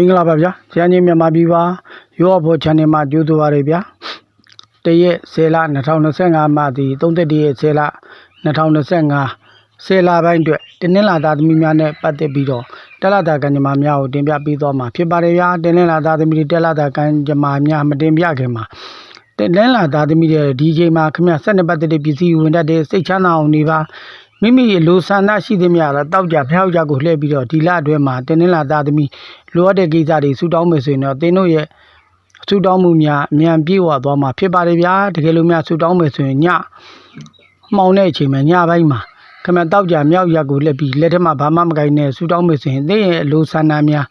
င်္ဂလာပါဗျာဆရာကြီးမြန်မာပြည်ပါရောဘော channel မှာကြိုးဆိုပါရဗျာတရက်10လ2025မှာဒီ31ရက်10လ2025 10လပိုင်းအတွက်တင်းနှင်းလာသားသမီးများနဲ့ပတ်သက်ပြီးတော့တက်လာတာကံကြမ္မာများကိုတင်ပြပေးသွားမှာဖြစ်ပါတယ်ဗျာတင်းနှင်းလာသားသမီးတွေတက်လာတာကံကြမ္မာများမတင်ပြခင်မှာတင်းနှင်းလာသားသမီးတွေဒီချိန်မှာခင်ဗျဆက်နေပတ်သက်တဲ့ပစ္စည်းဝင်တတ်တဲ့စိတ်ချမ်းသာအောင်နေပါမိမိရဲ့လိုဆန္ဒရှိသမျှတော့တောက်ကြဖျောက်ကြကိုလှည့်ပြီးတော့ဒီလအတွင်းမှာတင်းနှင်းလာသားသမီး လိုအပ်တဲ့ကိစ္စတွေဆူတောင်းမယ်ဆိုရင်တော့တင်းတို့ရဲ့ဆူတောင်းမှုများအမြန်ပြေဝသွားမှာဖြစ်ပါတယ်ဗျာတကယ်လို့များဆူတောင်းမယ်ဆိုရင်ညမှောင်တဲ့အချိန်မှာညပိုင်းမှာခမတောက်ကြမြောက်ရက်ကိုလက်ပြီးလက်ထက်မှာဘာမှမကိုင်းနဲ့ဆူတောင်းမယ်ဆိုရင်သင်ရဲ့အလိုဆန္ဒများ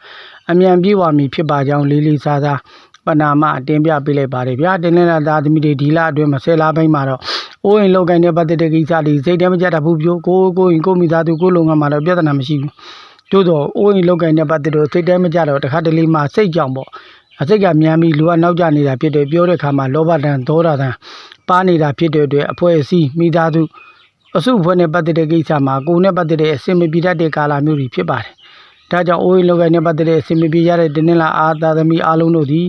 အမြန်ပြေဝမည်ဖြစ်ပါကြောင်းလေးလေးစားစားပနာမအတင်ပြပေးလိုက်ပါတယ်ဗျာတင်းလင်းလာသားသမီးတွေဒီလအတွင်းမှာဆယ်လပိုင်းမှာတော့အိုးအိမ်လောက်ကိုင်းတဲ့ပတ်သက်တဲ့ကိစ္စတွေစိတ်ထဲမကြတာဘူးပြိုးကိုကိုရင်ကိုမိသားစုကိုလုံငန်းမှာတော့ပြဿနာမရှိဘူး တို့တော့အိုးအိမ်လောက်ကိုင်းတဲ့ပတ်သက်တော့စိတ်ထဲမကြတော့တခါတလေမှစိတ်ကြောင့်ပေါ့အစိတ်ကမြန်ပြီးလူကနောက်ကျနေတာဖြစ်တယ်ပြောတဲ့အခါမှာလောဘတန်ဒေါသတန်ပါနေတာဖြစ်တဲ့အတွက်အဖွဲ့အစည်းမိသားစုအစုအဖွဲ့နဲ့ပတ်သက်တဲ့ကိစ္စမှာကိုယ်နဲ့ပတ်သက်တဲ့အစင်မပြေတတ်တဲ့ကာလမျိုးတွေဖြစ်ပါတယ်။ဒါကြောင့်အိုးအိမ်လောကနဲ့ပတ်သက်တဲ့အစင်မပြေရတဲ့တင်းနှင်းလာအာသာသမီအားလုံးတို့သည်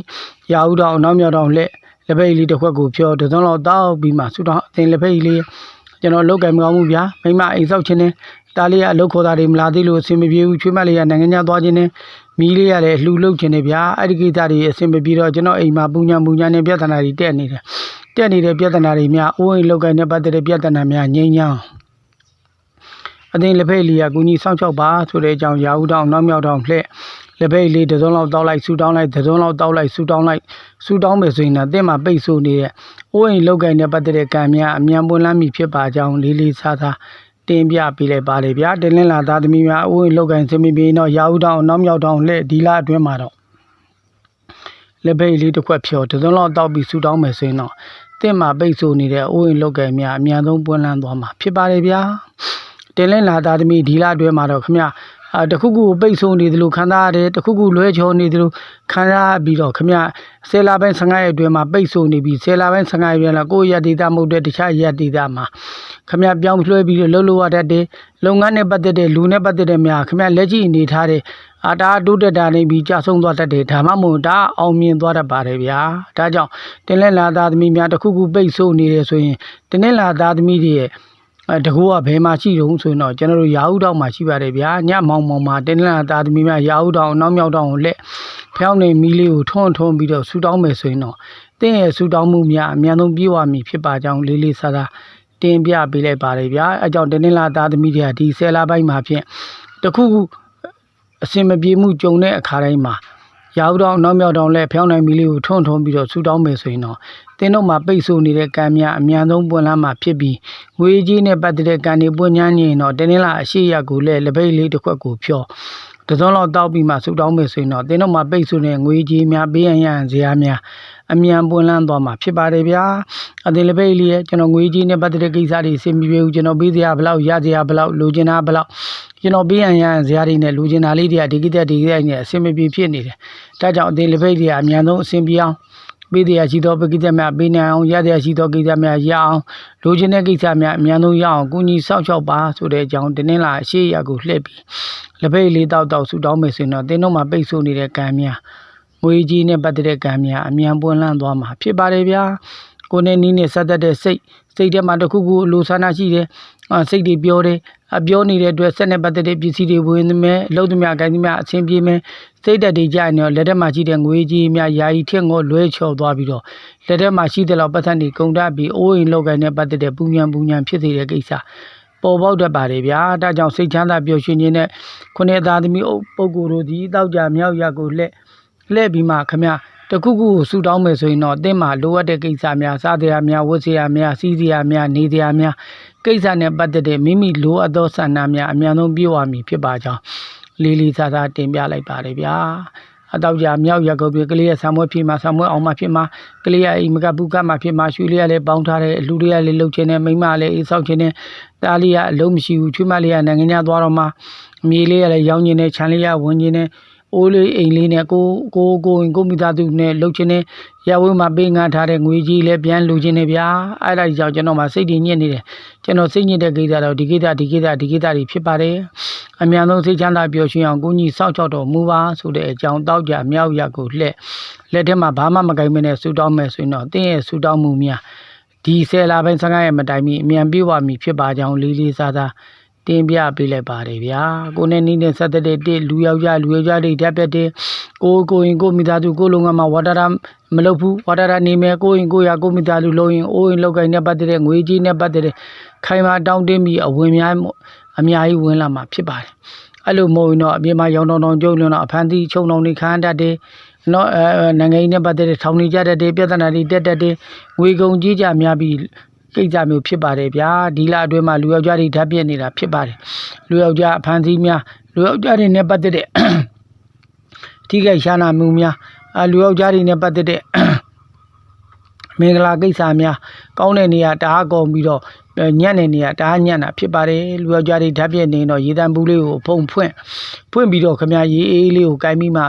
ရာဟုတော်နောက်မြောက်တော်လက်လက်ဖက်လေးတစ်ခွက်ကိုဖြောတစုံလောက်တောက်ပြီးမှဆူတောင်းအသင်လက်ဖက်လေးကျွန်တော်လောက်ကံမကောင်းမှုဗျာမိမအိမ်ဆောက်ခြင်းနဲ့ တားလေးကအလုပ်ခေါ်တာတွေမလာသေးလို့အဆင်မပြေဘူးချွေးမလေးကနိုင်ငံခြားသွားခြင်းနဲ့မီးလေးကလည်းလှူလုတ်ခြင်းနဲ့ဗျာအဲ့ဒီကိစ္စတွေအဆင်မပြေတော့ကျွန်တော်အိမ်မှာပူညာပူညာနဲ့ပြဿနာတွေတက်နေတယ်တက်နေတဲ့ပြဿနာတွေများအိုးအိမ်လောက်ကနဲ့ပတ်သက်တဲ့ပြဿနာများငြိမ်းချမ်းအသိလက်ဖက်လီယာကူညီစောင့်ရှောက်ပါဆိုတဲ့အကြောင်းရာဟုတောင်းနောက်မြောက်တောင်းလှဲ့လက်ဖက်လေးတစ်စုံလောက်တောက်လိုက်ဆူတောင်းလိုက်တစ်စုံလောက်တောက်လိုက်ဆူတောင်းလိုက်ဆူတောင်းမယ်ဆိုရင်တော့အသင်မှာပိတ်ဆို့နေတဲ့အိုးအိမ်လောက်ကိုင်းနဲ့ပတ်သက်တဲ့ကံများအမြန်ပွင့်လန်းမိဖြစ်ပါကြောင်းလေးလေးစားစား တင်ပြပေးလိုက်ပါလေဗျာတင်းလင်းလာသားသမီးများအိုးအိမ်လောက်ကိုင်းစင်မပြေတော့ရာဟုတောင်းနောက်မြောက်တောင်းလှဲ့ဒီလအတွင်းမှာတော့လက်ဖက်လေးတစ်ခွက်ဖြောတစ်စုံလောက်တောက်ပြီးဆူတောင်းမယ်ဆိုရင်တော့အသင်မှာပိတ်ဆို့နေတဲ့အိုးအိမ်လောက်ကိုင်းများအမြန်ဆုံးပွင့်လန်းသွားမှာဖြစ်ပါလေဗျာတင်လင်းလာသားသမီးဒီလာအတွဲမှာတော့ခမ အာတခုခုကိုပိတ်ဆို့နေသလိုခံစားရတယ်တခုခုလွဲချော်နေသလိုခံစားပြီးတော့ခမဆယ်လာပိုင်း15ရက်အတွင်းမှာပိတ်ဆို့နေပြီးဆယ်လာပိုင်း15ရက်ပြန်လာကိုယ့်ရက်ဒေတာမဟုတ်တဲ့တခြားရက်ဒေတာမှာခမပြောင်းလွှဲပြီးတော့လှုပ်လို့ရတတ်တယ်လုပ်ငန်းနဲ့ပတ်သက်တဲ့လူနဲ့ပတ်သက်တဲ့များခမလက်ရှိအနေထားတဲ့အာတာတိုးတက်တာနေပြီးကြာဆုံးသွားတတ်တယ်ဒါမှမဟုတ်ဒါအောင်မြင်သွားတတ်ပါတယ်ဗျာဒါကြောင့်တင်လင်းလာသားသမီးများတခုခုပိတ်ဆို့နေတယ်ဆိုရင်တင်လင်းလာသားသမီးတွေရဲ့အဲ တကူကဘယ်မှာရှိတုံးဆိုရင်တော့ကျွန်တော်တို့ရာဟုတောင်မှာရှိပါတယ်ဗျာညမောင်မောင်မှာတင်းလာတာသမီးများရာဟုတောင်နောက်မြောက်တောင်ကိုလက်ဖျောင်းနေမီးလေးကိုထွန်းထွန်းပြီးတော့ဆူတောင်းမယ်ဆိုရင်တော့တင်းရဲ့ဆူတောင်းမှုများအများဆုံးပြေဝမည်ဖြစ်ပါကြောင်းလေးလေးဆာဆာတင်ပြပေးလိုက်ပါတယ်ဗျာအဲကြောင့်တင်းလာတာသမီးတွေကဒီဆယ်လပိုင်းမှာဖြင့်တခုခုအစင်မပြေမှုကြုံတဲ့အခါတိုင်းမှာရာဟုတောင်နောက်မြောက်တောင်လက်ဖျောင်းနိုင်မီးလေးကိုထွန်းထွန်းပြီးတော့ဆူတောင်းမယ်ဆိုရင်တော့ တင်းတို့မှာပိတ်ဆို့နေတဲ့ကံများအမြန်ဆုံးပွင့်လန်းမှာဖြစ်ပြီးငွေကြီးနဲ့ပတ်သက်တဲ့ကံတွေပွင့်ညမ်းနေရင်တော့တင်းတင်းလာအရှိရကိုလည်းလက်ပိတ်လေးတစ်ခွက်ကိုဖြောတစုံလောက်တောက်ပြီးမှဆူတောင်းမယ်ဆိုရင်တော့တင်းတို့မှာပိတ်ဆို့နေတဲ့ငွေကြီးများပေးရန်ရန်ဇရာများအမြန်ပွင့်လန်းသွားမှာဖြစ်ပါတယ်ဗျာအတင်လက်ပိတ်လေးရဲ့ကျွန်တော်ငွေကြီးနဲ့ပတ်သက်တဲ့ကိစ္စတွေစင်ပြေဘူးကျွန်တော်ပေးစရာဘလောက်ရစရာဘလောက်လိုချင်တာဘလောက်ကျွန်တော်ပေးရန်ရန်ဇရာတွေနဲ့လိုချင်တာလေးတွေကဒီကိစ္စဒီကိစ္စနဲ့အဆင်မပြေဖြစ်နေတယ်ဒါကြောင့်အတင်လက်ပိတ်တွေကအမြန်ဆုံးအဆင်ပြေအောင် ပေးတရားရှိသောပကိစ္စများပေးနိုင်အောင်ရတရားရှိသောကိစ္စများရအောင်လိုချင်တဲ့ကိစ္စများအများဆုံးရအောင်ကုညီဆောက်ရှောက်ပါဆိုတဲ့အကြောင်းတင်းနှင်းလာအရှိရကိုလှည့်ပြီးလက်ပိတ်လေးတောက်တောက်ဆူတောင်းမယ်ဆိုရင်တော့တင်းတို့မှာပိတ်ဆို့နေတဲ့ကံများငွေကြီးနဲ့ပတ်သက်တဲ့ကံများအမြန်ပွင့်လန်းသွားမှာဖြစ်ပါတယ်ဗျာကိုယ်နဲ့နီးနဲ့ဆက်သက်တဲ့စိတ်စိတ်ထဲမှာတစ်ခုခုအလိုဆန္ဒရှိတယ်အာစိတ်တွေပြောတယ်အ ပြောနေတဲ့အတွက်ဆက်နဲ့ပတ်သက်တဲ့ပစ္စည်းတွေဝင်နေမယ်လှုပ်သမျှအကိုင်းသမျှအချင်းပြေးမယ်စိတ်ဓာတ်တွေကြာနေတော့လက်ထက်မှာရှိတဲ့ငွေကြီးများယာယီထက်ငေါလွဲချော်သွားပြီးတော့လက်ထက်မှာရှိတဲ့လောက်ပတ်သက်နေကုန်တတ်ပြီးအိုးအိမ်လောက်ကိုင်းနဲ့ပတ်သက်တဲ့ပူညံပူညံဖြစ်စေတဲ့ကိစ္စပေါ်ပေါက်တတ်ပါတယ်ဗျာဒါကြောင့်စိတ်ချမ်းသာပျော်ရွှင်ခြင်းနဲ့ခုနှစ်သားသမီးအုပ်ပုဂ္ဂိုလ်တို့ဒီတောက်ကြမြောက်ရကိုလှည့်လှည့်ပြီးမှခမတခုခုကိုဆူတောင်းမယ်ဆိုရင်တော့အသင်းမှာလိုအပ်တဲ့ကိစ္စများစားတရားများဝတ်စရာများစီးစရာများနေစရာများ ကိစ္စနဲ့ပတ်သက်တဲ့မိမိလိုအပ်သောဆန္ဒများအများဆုံးပြည့်ဝမည်ဖြစ်ပါကြောင်းလေးလေးစားစားတင်ပြလိုက်ပါတယ်ဗျာအတော့ကြမြောက်ရကုတ်ပြကလေးရဲ့ဆံမွေးဖြစ်မှာဆံမွေးအောင်မှဖြစ်မှာကလေးရဲ့အိမ်မကပုကမှာဖြစ်မှာရွှေလေးကလည်းပေါင်းထားတဲ့အလူလေးကလည်းလှုပ်ခြင်းနဲ့မိမလည်းအိမ်ဆောက်ခြင်းနဲ့တားလေးကအလုံးမရှိဘူးချွေးမလေးကနိုင်ငံခြားသွားတော့မှအမြေလေးကလည်းရောင်းခြင်းနဲ့ခြံလေးကဝင်ခြင်းနဲ့ အိုးလေးအိမ်လေးနဲ့ကိုကိုကိုရင်ကိုမိသားစုနဲ့လှုပ်ချင်းနဲ့ရဝဲမှာပေးငါထားတဲ့ငွေကြီးလည်းပြန်လူချင်းနဲ့ဗျာအဲ့ဒါကြောင့်ကျွန်တော်မှစိတ်တည်ညစ်နေတယ်ကျွန်ကျွန်တော်စိတ်ညစ်တဲ့ကိစ္စတော့ဒီကိစ္စဒီကိစ္စဒီကိစ္စတွေဖြစ်ပါတယ်အမြန်ဆုံးစိတ်ချမ်းသာပျော်ရွှင်အောင်ကိုကြီးစောင့်ချောက်တော်မူပါဆိုတဲ့အကြောင်းတောက်ကြမြောက်ရကိုလှက်လက်ထဲမှာဘာမှမကိုင်မနဲ့ဆူတောင်းမယ်ဆိုရင်တော့တင်းရဲ့ဆူတောင်းမှုများဒီဆယ်လာပိုင်း15ရက်မတိုင်မီအမြန်ပြေဝမီဖြစ်ပါကြောင်းလေးလေးစားစား တင်ပြပေးလိုက်ပါတယ်ဗျာကိုနဲ့နီးနဲ့ဆက်သက်တဲ့တစ်လူယောက်ျားလူယောက်ျားတွေတက်ပြက်တဲ့ကိုကိုရင်ကိုမိသားစုကိုလုံငန်းမှာဝါတာရမလုပ်ဘူးဝါတာရနေမယ်ကိုရင်ကိုရကိုမိသားစုလုံးရင်အိုးရင်လောက်ကိုင်းနဲ့ပတ်သက်တဲ့ငွေကြီးနဲ့ပတ်သက်တဲ့ခိုင်မာတောင်းတင်းပြီးအဝင်များအများကြီးဝင်လာမှာဖြစ်ပါတယ်အဲ့လိုမဟုတ်ရင်တော့အပြင်မှာရောင်တောင်တောင်ကျုံလွန်းတော့အဖန်တီးချုံတောင်တွေခံရတတ်တယ်နော်အဲနိုင်ငံရေးနဲ့ပတ်သက်တဲ့ထောင်နေကြတတ်တယ်ပြဿနာတွေတက်တတ်တယ်ငွေကုန်ကြီးကြများပြီး ကိစ္စမျိုးဖြစ်ပါတယ်ဗျာဒီလအတွင်းမှာလူယောက်ျားတွေဓာတ်ပြက်နေတာဖြစ်ပါတယ်လူယောက်ျားအဖန်စီးများလူယောက်ျားတွေနဲ့ပတ်သက်တဲ့ထိခိုက်ရှာနာမှုများအလူယောက်ျားတွေနဲ့ပတ်သက်တဲ့မင်္ဂလာကိစ္စများကောင်းတဲ့နေရာတအားကုန်ပြီးတော့ညံ့တဲ့နေရာတအားညံ့တာဖြစ်ပါတယ်လူယောက်ျားတွေဓာတ်ပြက်နေတော့ရေတံပူးလေးကိုဖုံဖွင့်ဖွင့်ပြီးတော့ခမရေအေးလေးကိုကိုင်းပြီးမှ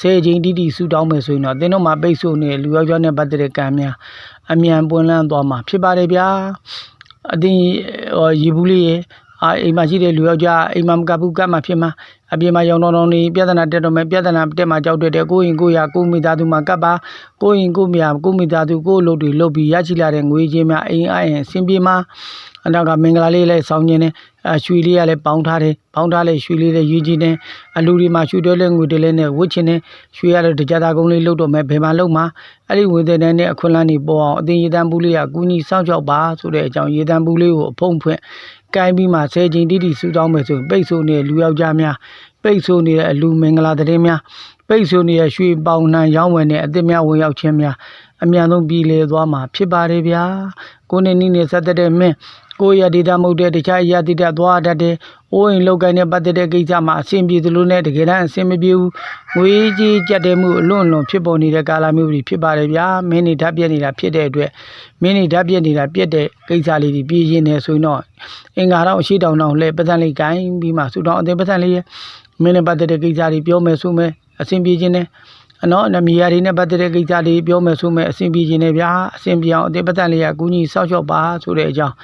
ဆယ်ချိန်တိတိဆူတောင်းမယ်ဆိုရင်တော့သင်တို့မှာပိတ်ဆို့နေလူယောက်ျားနဲ့ပတ်သက်တဲ့ကံများ အမြန်ပွင့်လန်းသွားမှာဖြစ်ပါတယ်ဗျာအတင်းဟောရေဘူးလေးရေအာအိမ်မှာရှိတဲ့လူယောက်ျားအိမ်မှာမကပ်ဘူးကပ်မှာဖြစ်မှာအပြင်မှာရောင်တော်တော်နေပြဿနာတက်တော့မယ်ပြဿနာတက်မှာကြောက်တက်တယ်ကိုရင်ကိုရကိုမိသားစုမှာကပ်ပါကိုရင်ကိုမြကိုမိသားစုကိုလုပ်တွေလုပ်ပြီးရရှိလာတဲ့ငွေချင်းများအိမ်အရင်အဆင်ပြေမှာ အနောက်ကမင်္ဂလာလေးလည်းစောင်းခြင်းနဲ့အရွှေလေးကလည်းပေါင်းထားတယ်ပေါင်းထားလေရွှေလေးလည်းရွေးခြင်းနဲ့အလူတွေမှာရွှေတွဲလဲငွေတွဲလဲနဲ့ဝတ်ခြင်းနဲ့ရွှေရလည်းတကြတာကုန်းလေးလုပ်တော့မယ်ဘယ်မှာလုပ်မှာအဲ့ဒီဝေဒနာနဲ့အခွင့်အလန်းတွေပေါ်အောင်အသင်ရေတန်းပူးလေးကကူညီစောင့်ရှောက်ပါဆိုတဲ့အကြောင်းရေတန်းပူးလေးကိုအဖုံးဖွင့်ကိုင်းပြီးမှဆယ်ချိန်တိတိဆူတောင်းမယ်ဆိုရင်ပိတ်ဆို့နေတဲ့လူယောက်ျားများပိတ်ဆို့နေတဲ့အလူမင်္ဂလာသတင်းများပိတ်ဆို့နေတဲ့ရွှေပေါင်နှံရောင်းဝယ်တဲ့အစ်စ်များဝင်ရောက်ခြင်းများအမြန်ဆုံးပြည်လေသွားမှာဖြစ်ပါတယ်ဗျာကိုနေနီးနေဆက်သက်တဲ့မင်း ကိုရဒေတာမဟုတ်တဲ့တခြားရတိတသွားတတ်တဲ့အိုးအိမ်လောက်ကိုင်းနဲ့ပတ်သက်တဲ့ကိစ္စမှာအဆင်ပြေသလိုနဲ့တကယ်တမ်းအဆင်မပြေဘူးငွေကြီးကြက်တဲ့မှုအလွန်အလွန်ဖြစ်ပေါ်နေတဲ့ကာလမျိုးတွေဖြစ်ပါတယ်ဗျာမင်းနေဓာတ်ပြက်နေတာဖြစ်တဲ့အတွက်မင်းနေဓာတ်ပြက်နေတာပြက်တဲ့ကိစ္စလေးတွေပြည်ရင်နေဆိုရင်တော့အင်္ဂါတော့အရှိတောင်တောင်လဲပတ်သက်လေးကိုင်းပြီးမှဆူတောင်းအသေးပတ်သက်လေးရဲ့မင်းနဲ့ပတ်သက်တဲ့ကိစ္စတွေပြောမယ်ဆိုမယ်အဆင်ပြေခြင်းနဲ့အနော်နမီယာတွေနဲ့ပတ်သက်တဲ့ကိစ္စတွေပြောမယ်ဆိုမယ်အဆင်ပြေခြင်းနဲ့ဗျာအဆင်ပြေအောင်အသေးပတ်သက်လေးကကူညီဆောက်ရှောက်ပါဆိုတဲ့အကြောင်း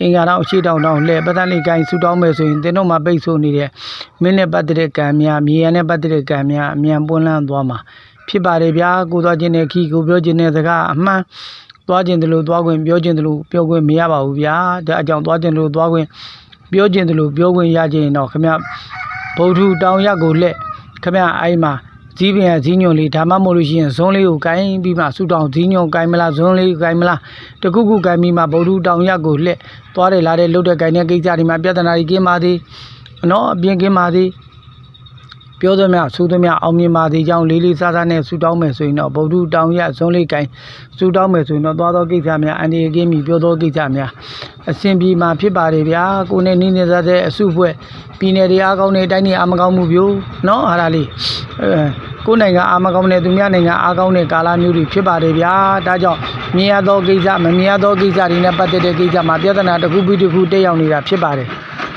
အင်္ဂါတော့အရှိတောင်တောင်လဲပတ်သက်လေးကိုင်းဆူတောင်းမယ်ဆိုရင်သင်တို့မှာပိတ်ဆို့နေတဲ့မင်းနဲ့ပတ်သက်တဲ့ကံများမြေရနဲ့ပတ်သက်တဲ့ကံများအမြန်ပွင့်လန်းသွားမှာဖြစ်ပါတယ်ဗျာကိုသွားခြင်းနဲ့ခီကိုပြောခြင်းနဲ့စကားအမှန်သွားခြင်းတလို့သွားခွင့်ပြောခြင်းတလို့ပြောခွင့်မရပါဘူးဗျာဒါအကြောင်းသွားခြင်းတလို့သွားခွင့်ပြောခြင်းတလို့ပြောခွင့်ရခြင်းတော့ခမဗုဒ္ဓတောင်ရက်ကိုလက်ခမအဲ့မှာ ဇီးပင်ရဇီးညွန်လေးဒါမှမဟုတ်လို့ရှိရင်ဇွန်းလေးကိုကိုင်းပြီးမှဆူတောင်ဇီးညွန်ကိုင်းမလားဇွန်းလေးကိုကိုင်းမလားတခုခုကိုင်းပြီးမှဗုဒ္ဓတောင်ရက်ကိုလက်သွားတယ်လာတယ်လှုပ်တဲ့ကိုင်းတဲ့ကိစ္စတွေမှာပြဿနာကြီးကင်းပါသေးနော်အပြင်ကင်းပါသေး ပြောသမျှဆူသမျှအောင်မြင်ပါသေးကြောင်းလေးလေးစားစားနဲ့ဆူတောင်းမယ်ဆိုရင်တော့ဗုဒ္ဓတောင်ရဇွန်းလေးကိုင်းဆူတောင်းမယ်ဆိုရင်တော့သွားသောကိစ္စများအန္တရာယ်ကင်းပြီပြောသောကိစ္စများအစဉ်ပြေမှာဖြစ်ပါတယ်ဗျာကိုနဲ့နေနေစားတဲ့အစုဖွဲ့ပြည်နယ်တွေအားကောင်းနေတိုင်းနေအားမကောင်းမှုပြို့နော်အားဒါလေးအဲကိုယ်နိုင်ငံအားမကောင်းတဲ့သူများနိုင်ငံအားကောင်းတဲ့ကာလမျိုးတွေဖြစ်ပါတယ်ဗျာဒါကြောင့်မြင်ရသောကိစ္စမမြင်ရသောကိစ္စတွေနဲ့ပတ်သက်တဲ့ကိစ္စမှာပြဿနာတစ်ခုပြီးတစ်ခုတက်ရောက်နေတာဖြစ်ပါတယ်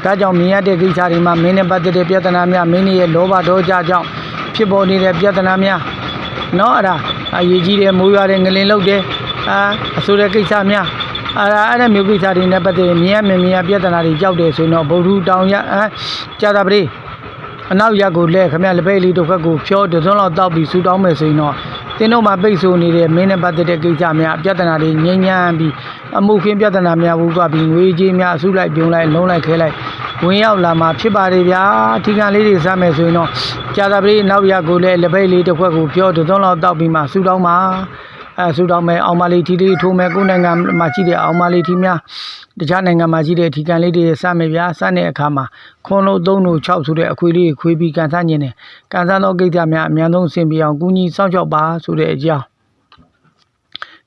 ဒါကြောင့်မြင်ရတဲ့ကိစ္စတွေမှာမင်းနဲ့ပတ်သက်တဲ့ပြဿနာများမင်းရဲ့လောဘဒေါသကြောင့်ဖြစ်ပေါ်နေတဲ့ပြဿနာများနော်အဲ့ဒါအရေးကြီးတယ်မိုးရွာတယ်ငလင်လုတ်တယ်အာအဆိုတဲ့ကိစ္စများအဲ့ဒါအဲ့ဒါမျိုးကိစ္စတွေနဲ့ပတ်သက်ရင်မြင်ရမမြင်ရပြဿနာတွေကြောက်တယ်ဆိုရင်တော့ဗုဒ္ဓတောင်ရအဲကြာတာပရိအနောက်ရက်ကိုလဲခမရလက်ပဲလေးတစ်ခွက်ကိုဖြောတစုံလောက်တောက်ပြီးဆူတောင်းမယ်ဆိုရင်တော့ တင်းတို့မှာပိတ်ဆို့နေတဲ့မင်းနဲ့ပတ်သက်တဲ့ကိစ္စများပြဿနာတွေငြိမ်းချမ်းပြီးအမှုခင်းပြဿနာများဘူးသွားပြီးငွေကြေးများအစုလိုက်ပြုံလိုက်လုံးလိုက်ခဲလိုက်ဝင်ရောက်လာမှာဖြစ်ပါတယ်ဗျာအထီးကလေးတွေစားမယ်ဆိုရင်တော့ကြာတာပရိနောက်ရက်ကိုလဲလက်ပဲလေးတစ်ခွက်ကိုဖြောတစုံလောက်တောက်ပြီးမှဆူတောင်းမှာ အဲဆူတောင်းမယ်အောင်မလေးထီလေးထိုးမယ်ကိုယ်နိုင်ငံမှာရှိတဲ့အောင်မလေးထီများတခြားနိုင်ငံမှာရှိတဲ့ထီကန်လေးတွေစမယ်ဗျာစတဲ့အခါမှာခွန်လို့3လို့6ဆိုတဲ့အခွေလေးခွေးပြီးကန်ဆန်းခြင်းနဲ့ကန်ဆန်းသောကိစ္စများအများဆုံးဆင်ပြေအောင်ကူညီစောင့်ရှောက်ပါဆိုတဲ့အကြောင်း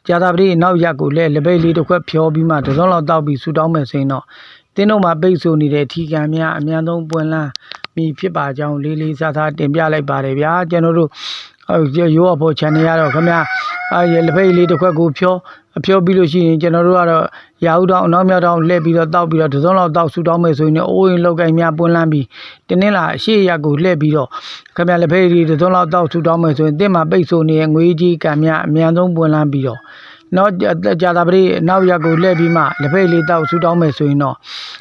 ကြာတာပတိနောက်ရက်ကိုလဲလက်ပိတ်လေးတစ်ခွက်ဖြောပြီးမှတစ်စုံလောက်တောက်ပြီးဆူတောင်းမယ်ဆိုရင်တော့တင်းတို့မှာပိတ်ဆို့နေတဲ့ထီကန်များအများဆုံးပွင့်လန်းမိဖြစ်ပါကြောင်းလေးလေးစားစားတင်ပြလိုက်ပါတယ်ဗျာကျွန်တော်တို့ ရိုးအဖို့ channel ရတော့ခင်ဗျာအဲလက်ဖိတ်လေးတစ်ခွက်ကိုဖြောအဖြောပြီးလို့ရှိရင်ကျွန်တော်တို့ကတော့ရာဟုတောင်အနောက်မြောက်တောင်လှည့်ပြီးတော့တောက်ပြီးတော့တစ်စုံလောက်တောက်ဆူတောင်းမယ်ဆိုရင်အိုးရင်လောက်ကင်များပွင့်လန်းပြီးတင်းင်းလာအရှိရက်ကိုလှည့်ပြီးတော့ခင်ဗျာလက်ဖိတ်လေးတစ်စုံလောက်တောက်ဆူတောင်းမယ်ဆိုရင်တင့်မှာပိတ်ဆို့နေတဲ့ငွေကြီးကံများအများဆုံးပွင့်လန်းပြီးတော့ နော်ကြာတာပရိနောက်ရက်ကိုလှည့်ပြီးမှလက်ဖိတ်လေးတောက်ဆူတောင်းမယ်ဆိုရင်တော့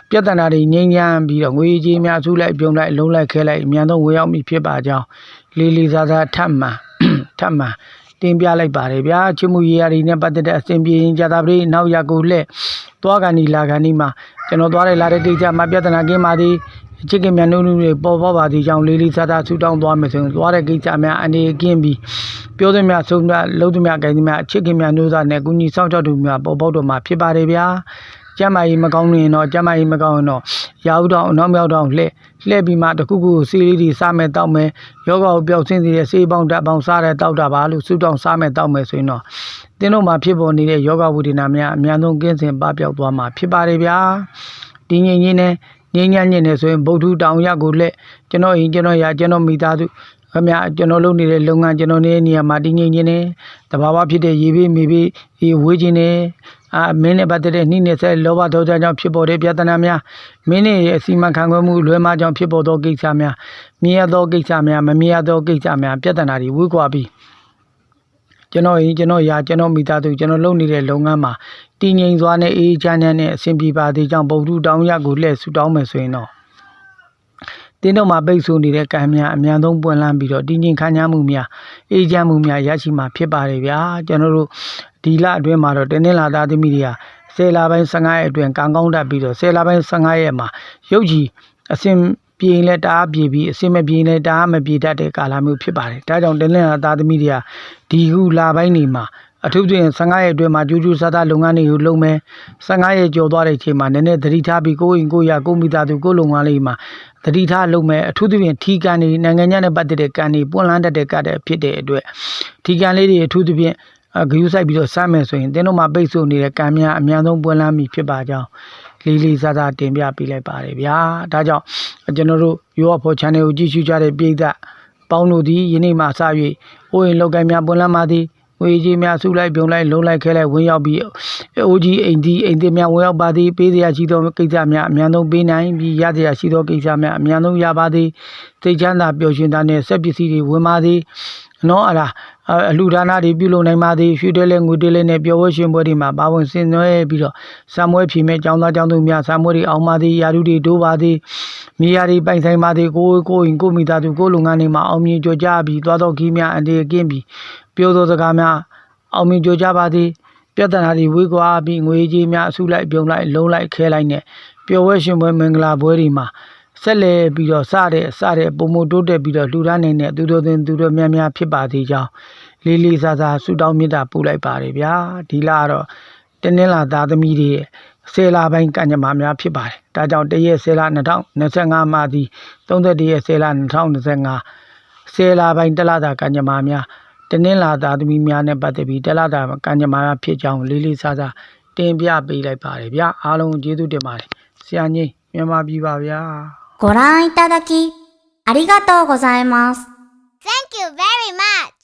ပြဿနာတွေငြိမ်းချမ်းပြီးတော့ငွေကြီးများဆူလိုက်ပြုံလိုက်လုံးလိုက်ခဲလိုက်အမြန်ဆုံးဝင်ရောက်မိဖြစ်ပါကြောင်းလေးလေးစားစားထပ်မှန်ထပ်မှန်တင်ပြလိုက်ပါတယ်ဗျာချစ်မှုရေးရာတွေနဲ့ပတ်သက်တဲ့အစဉ်ပြေရင်ကြာတာပရိနောက်ရက်ကိုလှည့်သွားကန်ဒီလာကန်ဒီမှာကျွန်တော်သွားတဲ့လာတဲ့ကိစ္စမှာပြဿနာကင်းပါသည် ချစ်ခင်မြန်နုနုတွေပေါ်ပေါ်ပါသည်ကြောင့်လေးလေးစားစားဆူတောင်းသွားမယ်ဆိုရင်သွားတဲ့ကိစ္စများအနေကင်းပြီးပြောသည်များဆုံးများလုံးသည်များကိုင်းသည်များအချစ်ခင်များနှိုးသားနဲ့ကုညီဆောင်ကြောက်သူများပေါ်ပေါက်တော်မှာဖြစ်ပါတယ်ဗျာကျမ်းမာရေးမကောင်းရင်တော့ကျမ်းမာရေးမကောင်းရင်တော့ရာဟုတောင်အနောက်မြောက်တောင်လှည့်လှည့်ပြီးမှတခုခုကိုစီးလေးတွေစားမယ်တောက်မယ်ယောဂကိုပျောက်ဆင်းစေတဲ့စေးပေါင်းဓာတ်ပေါင်းစားတဲ့တောက်တာပါလို့ဆုတောင်းစားမယ်တောက်မယ်ဆိုရင်တော့တင်းတို့မှာဖြစ်ပေါ်နေတဲ့ယောဂဝိဒနာများအများဆုံးကင်းစင်ပပျောက်သွားမှာဖြစ်ပါတယ်ဗျာဒီငြိမ်ငြိမ်နဲ့ ငြိမ်းချမ်းညင်နေဆိုရင်ဗုဒ္ဓတောင်ရကိုလက်ကျွန်တော်ရင်ကျွန်တော်ရကျွန်တော်မိသားစုခင်ဗျာကျွန်တော်လုပ်နေတဲ့လုပ်ငန်းကျွန်တော်နေတဲ့နေရာမှာတည်ငြိမ်ခြင်းနဲ့တဘာဝဖြစ်တဲ့ရေပေးမေပေးဒီဝေးခြင်းနဲ့အာမင်းနဲ့ပတ်သက်တဲ့နှိမ့်နေဆက်လောဘဒေါသကြောင့်ဖြစ်ပေါ်တဲ့ပြဿနာများမင်းရဲ့အစီမံခန့်ခွဲမှုလွဲမှားကြောင့်ဖြစ်ပေါ်သောကိစ္စများမြင်ရသောကိစ္စများမမြင်ရသောကိစ္စများပြဿနာတွေဝေးကွာပြီး ကျွန်တော်ရင်ကျွန်တော်ရာကျွန်တော်မိသားစုကျွန်တော်လုပ်နေတဲ့လုပ်ငန်းမှာတည်ငြိမ်စွာနဲ့အေးချမ်းချမ်းနဲ့အဆင်ပြေပါသေးကြောင့်ဗုဒ္ဓတောင်းရကိုလှည့်ဆူတောင်းမယ်ဆိုရင်တော့တင်းတို့မှာပိတ်ဆို့နေတဲ့ကံများအများဆုံးပွင့်လန်းပြီးတော့တင်းချင်းခမ်းညားမှုများအေးချမ်းမှုများရရှိမှာဖြစ်ပါတယ်ဗျာကျွန်တော်တို့ဒီလအတွင်းမှာတော့တင်းနှင်းလာသားသမီးတွေကဆယ်လပိုင်း15ရက်အတွင်းကံကောင်းတတ်ပြီးတော့ဆယ်လပိုင်း15ရက်မှာရုပ်ကြီးအစင် ပြင်းလဲတအားပြေပြီးအစင်မပြင်းလဲတအားမပြေတတ်တဲ့ကာလမျိုးဖြစ်ပါတယ်ဒါကြောင့်တင်းနှင်းလာသားသမီးတွေကဒီခုလပိုင်းနေမှာအထူးသဖြင့်15ရက်အတွင်းမှာကြိုးကြိုးစားစားလုပ်ငန်းတွေကိုလုပ်မယ်15ရက်ကျော်သွားတဲ့အချိန်မှာနည်းနည်းသတိထားပြီးကိုယ့်အိမ်ကိုယ့်ရကိုယ့်မိသားစုကိုယ့်လုပ်ငန်းလေးမှာသတိထားလုပ်မယ်အထူးသဖြင့်ထီကန်တွေနိုင်ငံခြားနဲ့ပတ်သက်တဲ့ကန်တွေပွင့်လန်းတတ်တဲ့ကတ်တဲ့ဖြစ်တဲ့အတွက်ထီကန်လေးတွေအထူးသဖြင့်အဂယူးဆိုင်ပြီးတော့စမ်းမယ်ဆိုရင်တင်းတို့မှာပိတ်ဆို့နေတဲ့ကံများအများဆုံးပွင့်လန်းပြီဖြစ်ပါကြောင်း လေးလေးစားစားတင်ပြပေးလိုက်ပါတယ်ဗျာဒါကြောင့်ကျွန်တော်တို့ရောဖို့ channel ကိုကြည့်ရှုကြတဲ့ပြည်သက်ပေါင်းတို့ဒီယနေ့မှစ၍အိုးရင်လောက်ကံများပွင့်လန်းပါသည်ဝေကြီးများစုလိုက်ပြုံလိုက်လုံးလိုက်ခဲလိုက်ဝင်ရောက်ပြီးအိုးကြီးအိမ်ဒီအိမ်သည်များဝင်ရောက်ပါသည်ပေးစရာရှိသောကိစ္စများအများဆုံးပေးနိုင်ပြီးရစရာရှိသောကိစ္စများအများဆုံးရပါသည်သိချမ်းသာပျော်ရွှင်တာနှင့်ဆက်ပစ္စည်းတွေဝင်ပါသည် နော်အလားအလူဒါနာတွေပြုလုပ်နိုင်ပါသည်ရွှေတဲလဲငွေတဲလဲနဲ့ပျော်ဝဲရှင်ပွဲတွေမှာပါဝင်ဆင်နွှဲပြီးတော့စံမွဲဖြေမဲ့ចောင်းသားចောင်းသူများစံမွဲတွေအောင်ပါသည်ယာရုတွေတိုးပါသည်မိယာတွေပိုင်ဆိုင်ပါသည်ကိုယ်ကိုယ်ရင်ကိုယ်မိသားစုကိုယ်လုပ်ငန်းတွေမှာအောင်မြင်ကြကြပြီးသွားတော့ခီးများအန္တရာယ်ကင်းပြီးပြောသောစကားများအောင်မြင်ကြကြပါသည်ပြဿနာတွေဝေးကွာပြီးငွေကြီးများအစုလိုက်ပြုံလိုက်လုံးလိုက်ခဲလိုက်နဲ့ပျော်ဝဲရှင်ပွဲမင်္ဂလာပွဲတွေမှာ ဆက်လက်ပြီးတော့စတဲ့စတဲ့ပုံမတိုးတက်ပြီးတော့လှူဒါန်းနေတဲ့သူတို့တင်သူတို့များများဖြစ်ပါသေးကြောင်းလေးလေးစားစားဆုတောင်းမေတ္တာပို့လိုက်ပါတယ်ဗျာဒီလကတော့တင်းနှင်းလာသားသမီးတွေရဲ့ဆယ်လပိုင်းကံကြမ္မာများဖြစ်ပါတယ်ဒါကြောင့်တရက်ဆယ်လ2025မှာဒီ31ရက်ဆယ်လ2025ဆယ်လပိုင်းတစ်လတာကံကြမ္မာများတင်းနှင်းလာသားသမီးများနဲ့ပတ်သက်ပြီးတစ်လတာကံကြမ္မာများဖြစ်ကြောင်းလေးလေးစားစားတင်ပြပေးလိုက်ပါတယ်ဗျာအားလုံးကျေးဇူးတင်ပါတယ်ဆရာကြီးမြန်မာပြည်ပါဗျာ ご覧いただき、ありがとうございます。Thank you very much!